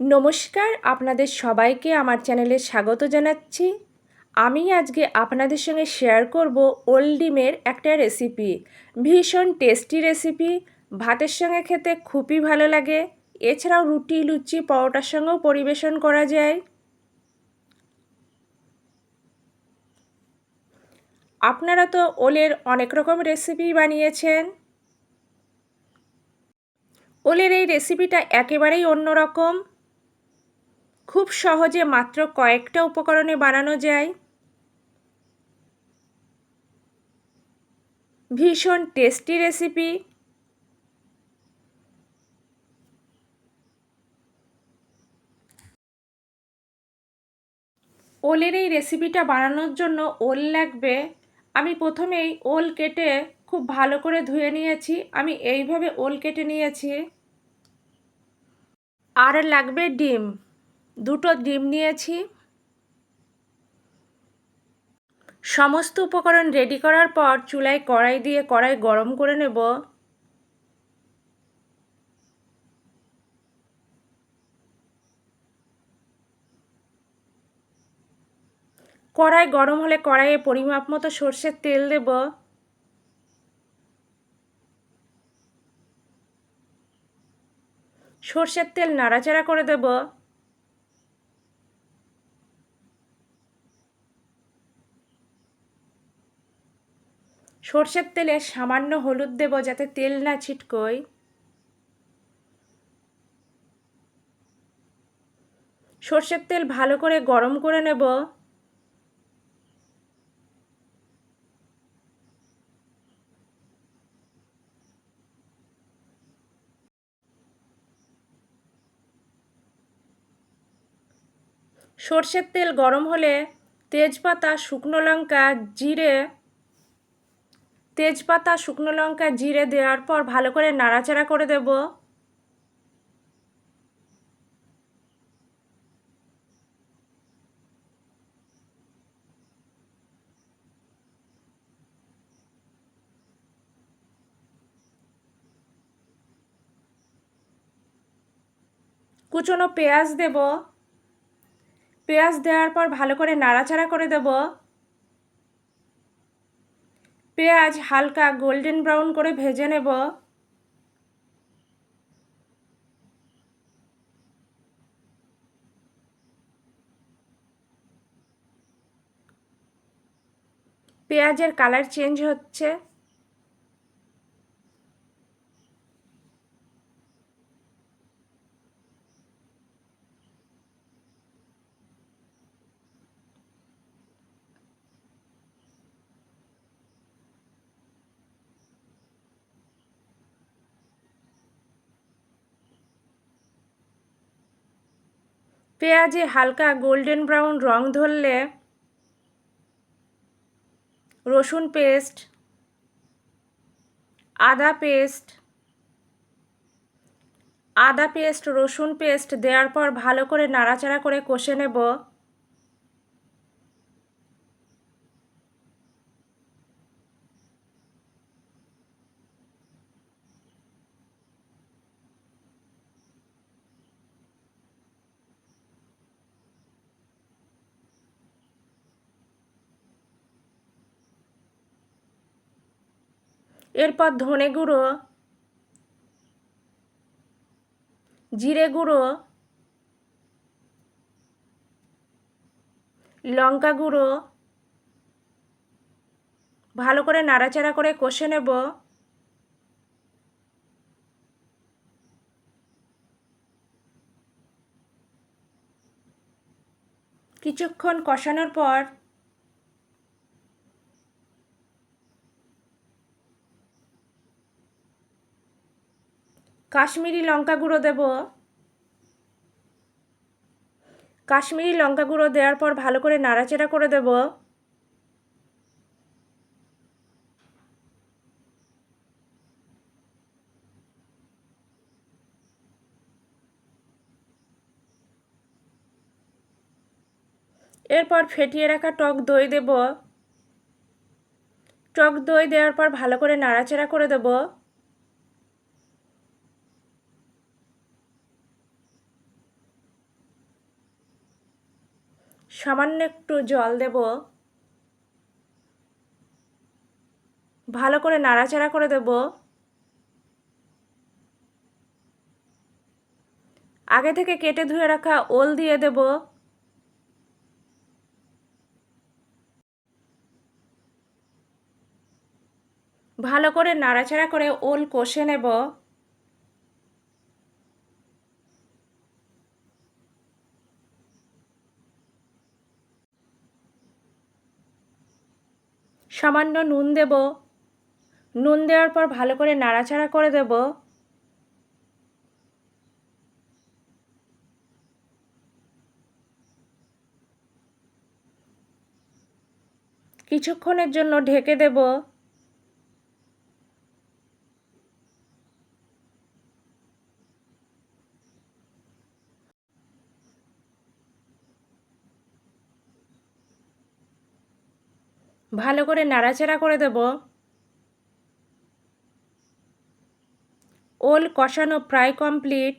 নমস্কার, আপনাদের সবাইকে আমার চ্যানেলে স্বাগত জানাচ্ছি। আমি আজকে আপনাদের সঙ্গে শেয়ার করব ওল ডিমের একটা রেসিপি। ভীষণ টেস্টি রেসিপি, ভাতের সঙ্গে খেতে খুবই ভালো লাগে। এছাড়াও রুটি, লুচি, পরোটার সঙ্গেও পরিবেশন করা যায়। আপনারা তো ওলের অনেক রকম রেসিপি বানিয়েছেন। ওলের এই রেসিপিটা একেবারেই অন্যরকম। খুব সহজে মাত্র কয়েকটা উপকরণে বানানো যায়। ভীষণ টেস্টি রেসিপি। ওলের এই রেসিপিটা বানানোর জন্য ওল লাগবে। আমি প্রথমেই ওল কেটে খুব ভালো করে ধুয়ে নিয়েছি। আমি এইভাবে ওল কেটে নিয়েছি। আর লাগবে ডিম। দুটো ডিম নিয়েছি। সমস্ত উপকরণ রেডি করার পর চুলায় কড়াই দিয়ে কড়াই গরম করে নেব। কড়াই গরম হলে কড়াইয়ে পরিমাপ মতো সর্ষের তেল দেব। সর্ষের তেল নাড়াচাড়া করে দেব। সর্ষের তেলে সামান্য হলুদ দেব যাতে তেল না ছিটকোয়। সর্ষের তেল ভালো করে গরম করে নেব। সর্ষের তেল গরম হলে তেজপাতা, শুকনো লঙ্কা, জিরে তেজপাতা, শুকনো লঙ্কা, জিরে দেওয়ার পর ভালো করে নাড়াচাড়া করে দেব। কুচনো পেঁয়াজ দেব। পেঁয়াজ দেওয়ার পর ভালো করে নাড়াচাড়া করে দেব। পেঁয়াজ হালকা গোল্ডেন ব্রাউন করে ভেজে নেব। পেঁয়াজের কালার চেঞ্জ হচ্ছে। পেঁয়াজে হালকা গোল্ডেন ব্রাউন রং ধরলে রসুন পেস্ট, আদা পেস্ট আদা পেস্ট, রসুন পেস্ট দেওয়ার পর ভালো করে নাড়াচাড়া করে কষে নেব। এরপর ধনে গুঁড়ো, জিরে গুঁড়ো, লঙ্কা গুঁড়ো, ভালো করে নাড়াচাড়া করে কষে নেব। কিছুক্ষণ কষানোর পর কাশ্মীরি লঙ্কা গুঁড়ো দেব। কাশ্মীরি লঙ্কা গুঁড়ো দেওয়ার পর ভালো করে নাড়াচাড়া করে দেব। এরপর ফেটিয়ে রাখা টক দই দেব। টক দই দেওয়ার পর ভালো করে নাড়াচাড়া করে দেবো। সামান্য একটু জল দেব। ভালো করে নাড়াচাড়া করে দেব। আগে থেকে কেটে ধুয়ে রাখা ওল দিয়ে দেব। ভালো করে নাড়াচাড়া করে ওল কষে নেব। সামান্য নুন দেব। নুন দেওয়ার পর ভালো করে নাড়াচাড়া করে দেব। কিছুক্ষণের জন্য ঢেকে দেব। ভালো করে নাড়াচাড়া করে দেব। ওল কষানো প্রায় কমপ্লিট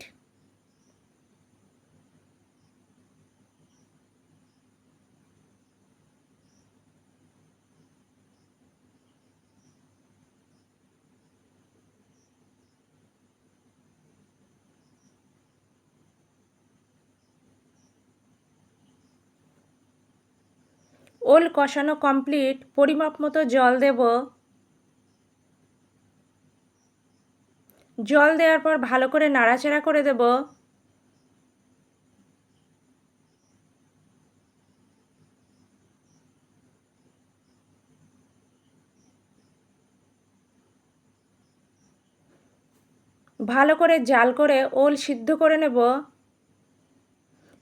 ওল কষানো কমপ্লিট, পরিমাপ মতো জল দেব। জল দেওয়ার পর ভালো করে নাড়াচাড়া করে দেব। ভালো করে জাল করে ওল সিদ্ধ করে নেব।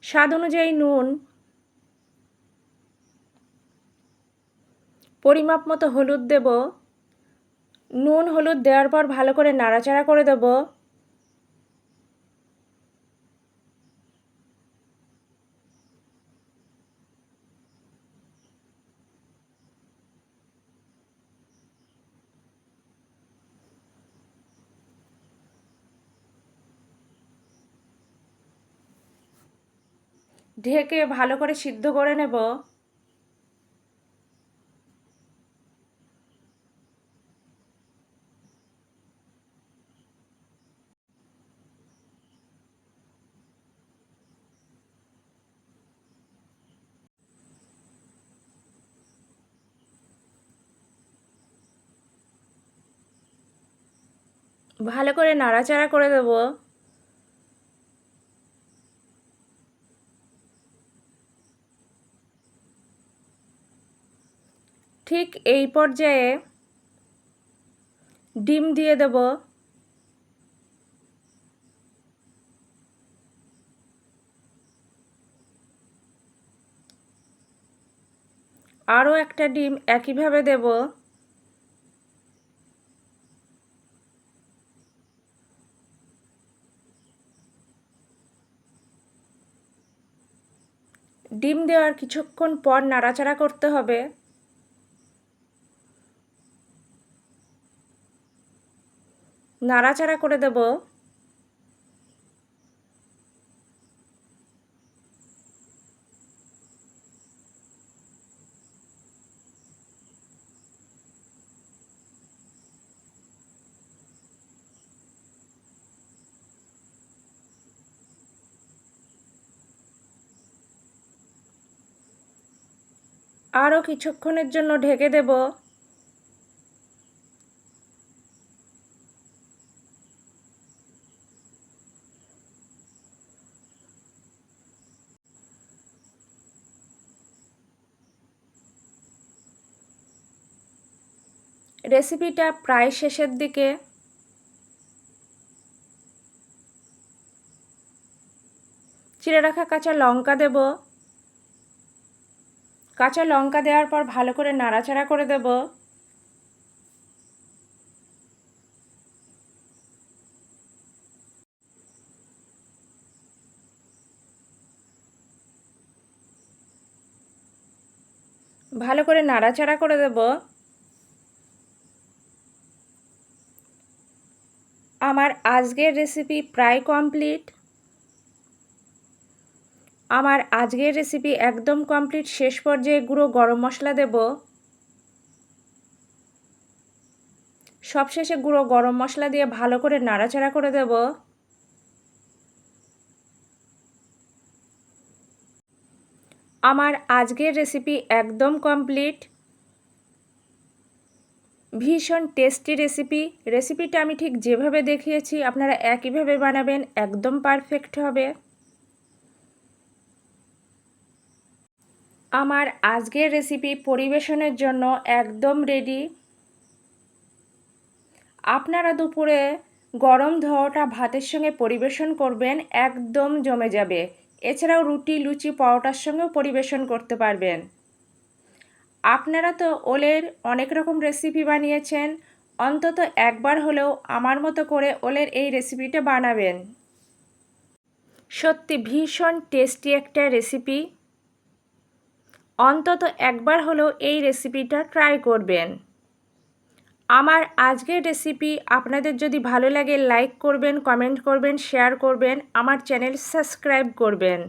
স্বাদ অনুযায়ী নুন পরিমাপ মতো হলুদ দেব। নুন হলুদ দেওয়ার পর ভালো করে নাড়াচাড়া করে দেব। ঢেকে ভালো করে সিদ্ধ করে নেব। ভালো করে নাড়াচাড়া করে দেব। ঠিক এই পর্যায়ে ডিম দিয়ে দেব। আরও একটা ডিম একইভাবে দেব। ডিম দেওয়ার কিছুক্ষণ পর নাড়াচাড়া করতে হবে। নাড়াচাড়া করে দেব। আরও কিছুক্ষণের জন্য ঢেকে দেব। রেসিপিটা প্রায় শেষের দিকে। চিড়ে রাখা কাঁচা লঙ্কা দেব। কাঁচা লঙ্কা দেওয়ার পর ভালো করে নাড়াচাড়া করে দেব। ভালো করে নাড়াচাড়া করে দেব। আমার আজকের রেসিপি প্রায় কমপ্লিট আমার আজকের রেসিপি একদম কমপ্লিট শেষ পর্যায়ে গুঁড়ো গরম মশলা দেব। সবশেষে গুঁড়ো গরম মশলা দিয়ে ভালো করে নাড়াচাড়া করে দেব। আমার আজকের রেসিপি একদম কমপ্লিট ভীষণ টেস্টি রেসিপি রেসিপিটা আমি ঠিক যেভাবে দেখিয়েছি, আপনারা একইভাবে বানাবেন, একদম পারফেক্ট হবে। আমার আজকের রেসিপি পরিবেশনের জন্য একদম রেডি আপনারা দুপুরে গরম ধোয়াটা ভাতের সঙ্গে পরিবেশন করবেন, একদম জমে যাবে। এছাড়াও রুটি, লুচি, পরোটার সঙ্গেও পরিবেশন করতে পারবেন। আপনারা তো ওলের অনেক রকম রেসিপি বানিয়েছেন, অন্তত একবার হলেও আমার মতো করে ওলের এই রেসিপিটা বানাবেন। সত্যি ভীষণ টেস্টি একটা রেসিপি অন্তত একবার হলেও এই রেসিপিটা ট্রাই করবেন। আমার আজকের রেসিপি আপনাদের যদি ভালো লাগে লাইক করবেন কমেন্ট করবেন শেয়ার করবেন, আমার চ্যানেল সাবস্ক্রাইব করবেন।